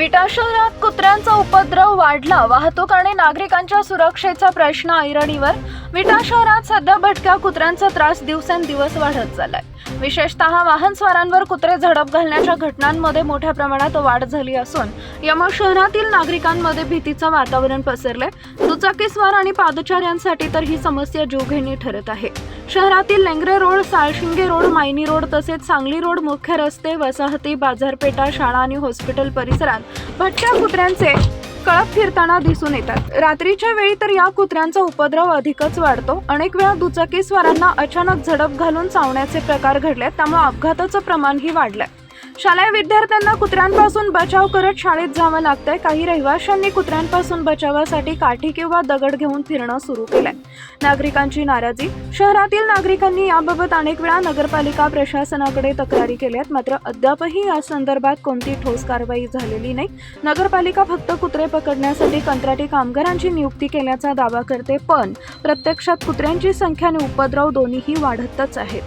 विटा शहरात कुत्र्यांचा उपद्रव वाढला. वाहतूक आणि नागरिकांच्या सुरक्षेचा प्रश्न ऐरणीवर. विटा शहरात सध्या भटक्या कुत्र्यांचा त्रास दिवसेंदिवस वाढत चाललाय. विशेषतः वाहनस्वारांवर कुत्रे झडप घालण्याच्या घटनांमध्ये मोठ्या प्रमाणात वाढ झाली असून यामुळे शहरातील नागरिकांमध्ये भीतीचं वातावरण पसरलंय. दुचाकीस्वार आणि पादचाऱ्यांसाठी तर ही समस्या जीवघेणी ठरत आहे. शहरातील Lengare road Salshinge road Mayni road तसेच सांगली रोड मुख्य रस्ते वसाहती बाजारपेठा शाळा आणि हॉस्पिटल परिसरात भटक्या कुत्र्यांचे कळप फिरताना दिसून येतात. रात्रीच्या वेळी तर या कुत्र्यांचा उपद्रव अधिकच वाढतो. अनेक वेळा दुचाकीस्वारांना अचानक झडप घालून चावण्याचे प्रकार घडलेत त्यामुळे अपघाताचं प्रमाणही वाढलंय. शालेय विद्यार्थ्यांना कुत्र्यांपासून बचाव करत शाळेत जावं लागतंय. काही रहिवाशांनी कुत्र्यांपासून बचावासाठी काठी किंवा दगड घेऊन फिरणं सुरू केलंय. नागरिकांची नाराजी. शहरातील नागरिकांनी याबाबत अनेक वेळा नगरपालिका प्रशासनाकडे तक्रारी केल्यात. मात्र अद्यापही या संदर्भात कोणती ठोस कारवाई झालेली नाही. नगरपालिका फक्त कुत्रे पकडण्यासाठी कंत्राटी कामगारांची नियुक्ती केल्याचा दावा करते पण प्रत्यक्षात कुत्र्यांची संख्या आणि उपद्रव दोन्हीही वाढतच आहेत.